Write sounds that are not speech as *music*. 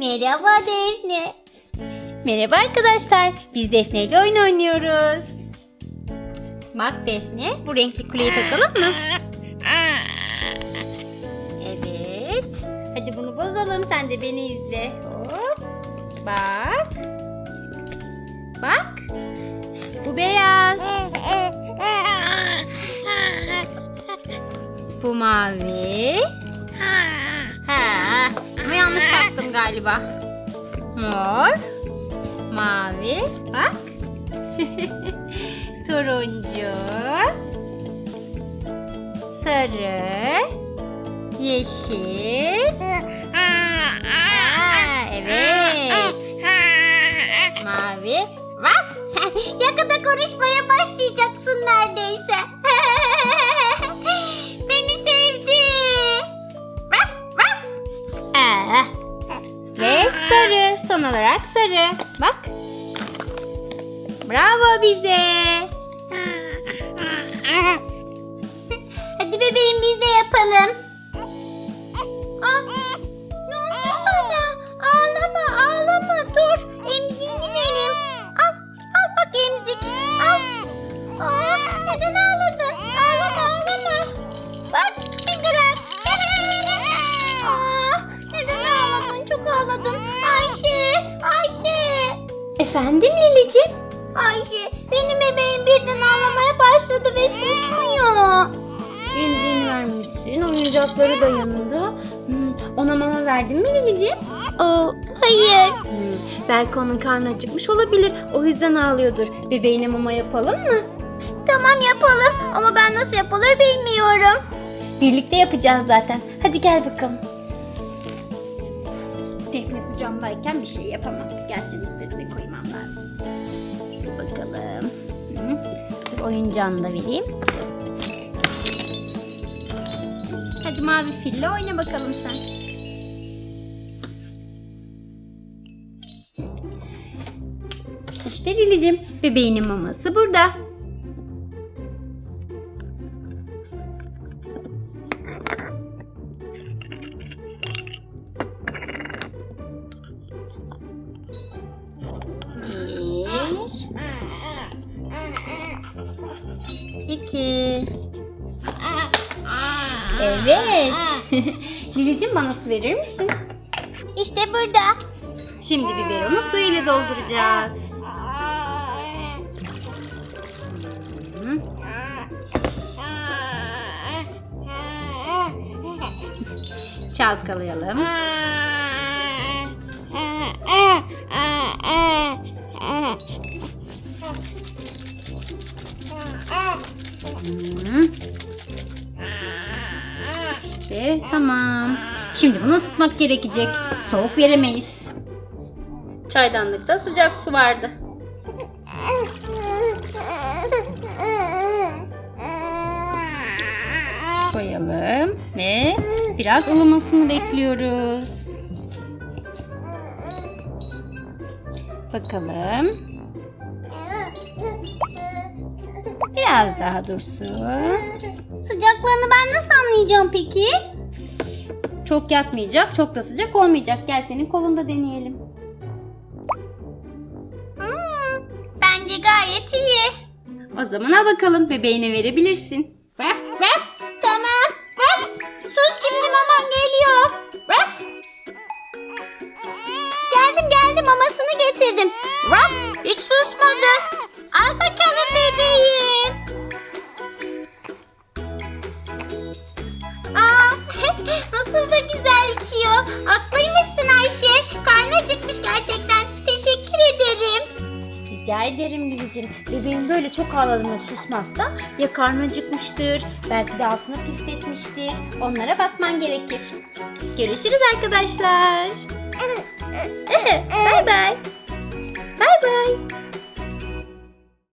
Merhaba Defne. Merhaba arkadaşlar. Biz Defne ile oyun oynuyoruz. Bak Defne, bu renkli kuleyi takalım mı? Evet. Hadi bunu bozalım. Sen de beni izle. Hop. Bak. Bak. Bu beyaz. Bu mavi. Galiba. Mor. Mavi. Bak. *laughs* Turuncu. Sarı. Yeşil. Evet. Mavi. Bak. *laughs* Yakında konuşmaya başlayacaksın neredeyse. Olarak sarı. Bak. Bravo bize. Hadi bebeğim biz de yapalım. Aa, ne oldu sana? Ağlama ağlama dur. Emziğini vereyim. Al al bak emzik. Al. Aa, neden ağladın? Efendim Lilicim? Ayşe, benim bebeğim birden ağlamaya başladı ve susmuyor. Emziğini vermişsin. Oyuncakları da yanında. Hmm, ona mama verdin mi Lilicim? Oo, hayır. Hmm, belki onun karnı acıkmış olabilir. O yüzden ağlıyordur. Bebeğine mama yapalım mı? Tamam yapalım ama ben nasıl yapılır bilmiyorum. Birlikte yapacağız zaten. Hadi gel bakalım. Defne kucağımdayken bir şey yapamam. Gel senin bakalım. Dur oyuncağını da vereyim. Hadi mavi fille oyna bakalım sen. İşte Lilicim, bebeğinin maması burada. İki. Evet. *laughs* Lilicim bana su verir misin? İşte burada. Şimdi biberonu su ile dolduracağız. Çalkalayalım. İşte tamam. Şimdi bunu ısıtmak gerekecek. Soğuk veremeyiz. Çaydanlıkta sıcak su vardı. Koyalım ve biraz ılımasını bekliyoruz. Bakalım. Biraz daha dursun. Sıcaklığını ben nasıl anlayacağım peki? Çok yakmayacak, çok da sıcak olmayacak. Gel senin kolunda deneyelim. Hmm, bence gayet iyi. O zaman al bakalım bebeğine verebilirsin. Ver, ver. Tamam. Sus şimdi maman geliyor. Geldim geldim mamasını getirdim. Hiç susmadı. Al bakalım bebeğim. Nasıl da güzel içiyor. Haklıymışsın Ayşe. Karnı acıkmış gerçekten. Teşekkür ederim. Rica ederim Bilicim. Bebeğin böyle çok ağladığında susmazsa ya karnı acıkmıştır, belki de altına pisletmiştir. Onlara bakman gerekir. Görüşürüz arkadaşlar. Bay bay. Bay bay.